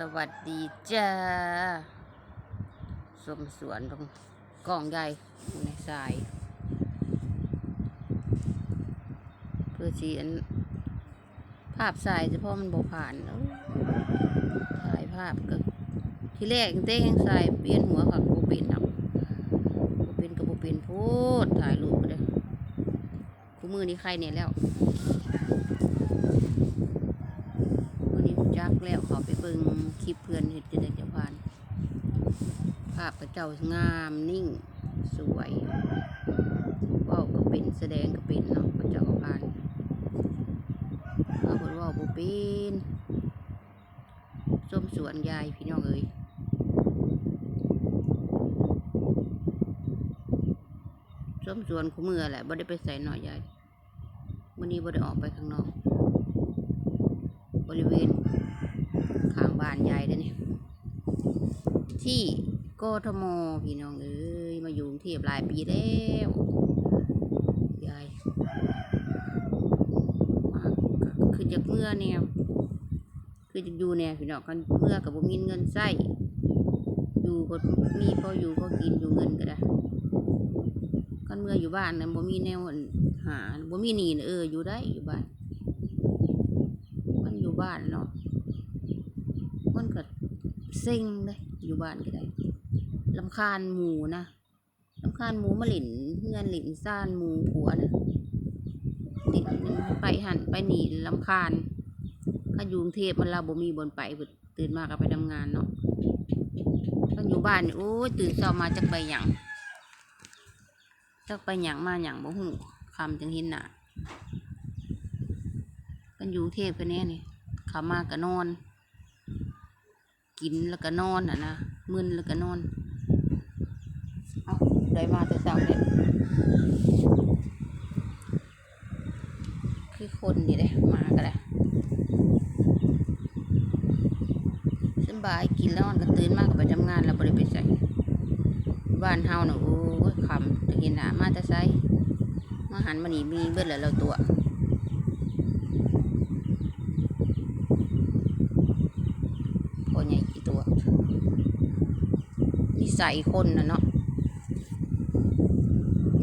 สวัสดีจ้าสมสวนตรงกล้องใหญ่ในสาย เพื่อชีอัน ภาพสายเฉพาะมันบผ่านเอ้ยถ่ายภาพก็ที่แรกเต้งสายเปลี่ยนหัวค่ะกูเป็นนักกูเป็นกับกูเป็นพูดถ่ายรูปก็ได้กูมือนี้ใครเนี่ยแล้ว วันนี้ผมจักแล้วขอไป เบิงคลิปเพื่อนเห็ดจะได้จะผ่าน ภาพพระเจ้างามนิ่ง สวยว้าก็เป็นแสดงก็เป็นเนาะพระเจ้าก็ผ่านเอาผลว่าบุเป็นส้มสวนยายพี่น้องเอ้ยส้มสวนคู่มือแหละบ่ได้ไปใส่หน่อยยายวันนี้บ่ได้ออกไปข้างนอก บริเวณข้างบ้านยายเด้อเนี่ย ที่กทมพี่น้องเอ้ยมาอยู่กรุงเทพหลายปีแล้วยายคือจากเมื่อแนวคือจะอยู่แนวพี่น้องกันเมื่อกับบ่มีเงินใช้อยู่ก็มีพออยู่พอกินอยู่เงินก็ได้กันเมื่ออยู่บ้านนะบ่มีแนวหาบ่มีหนีนเอออยู่ได้อยู่บ้าน มันอยู่บ้านเนาะมันก็ เซ็งเลยอยู่บ้านก็ได้ลำคาญหมูนะลำคาญหมูมาหลินเงื่อนหลินซ่านหมูผัวนะหลินไปหันไปหนีลำคาญถ้าอยู่กรุงเทพมันเราบ่มีบนไปตื่นมาก็ไปทำงานเนาะถ้าอยู่บ้านโอ้ยตื่นเช้ามาจะไปหยังจะไปหยังมาหยังบ่หูคำจังห็นหนากันอยู่กรุงเทพกันแน่นี่ขามาก็นอน กินแล้วก็นอนอะนะมึนแล้วก็นอน เอาได้มาแต่เช้าเลยคือคนนี่เลยมาก็ได้สบายกินแล้วมันก็ตื่นมากก็ไปทำงานแล้วบริไปใส่บ้านเฮาน่ะโอ้ยคำจะเห็นหนามาแต่ไซมาหันมานีมีเบิดแล้วเราตัว พอใหญ่กี่ตัว นิสัยคนนะเนาะ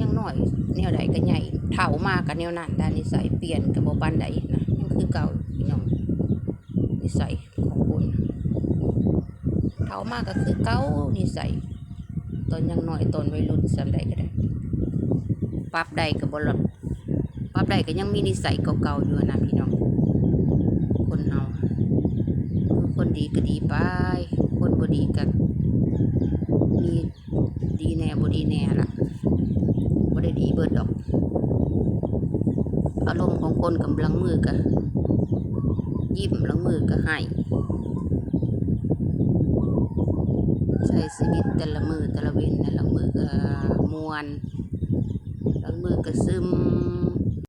ยังหน้อยแนวใดก็ใหญ่เท่ามากกับแนวนั้นด้านนิสัยเปลี่ยนกับโบปันใดนะยังคือเก่าพี่น้องนิสัยของคนเท่ามากก็คือเก่านิสัยตอนยังหน้อยตอนวัยรุ่นสำใดก็ได้ปรับใดกับบลดปรับใดก็ยังมีนิสัยเก่าๆอยู่นะพี่น้องคนเฮาคนดีก็ดีไปคนบ่ดีก็มี ดีแน่บ่ดีแน่ล่ะบ่ได้ดีเบิดดอก อารมณ์ของคนกำลังมือก็ยิ้มลังมือก็ให้ใช้ชีวิตแต่ละมือแต่ละเว้นแต่ละมือก็มวนแล้วมือก็ซึม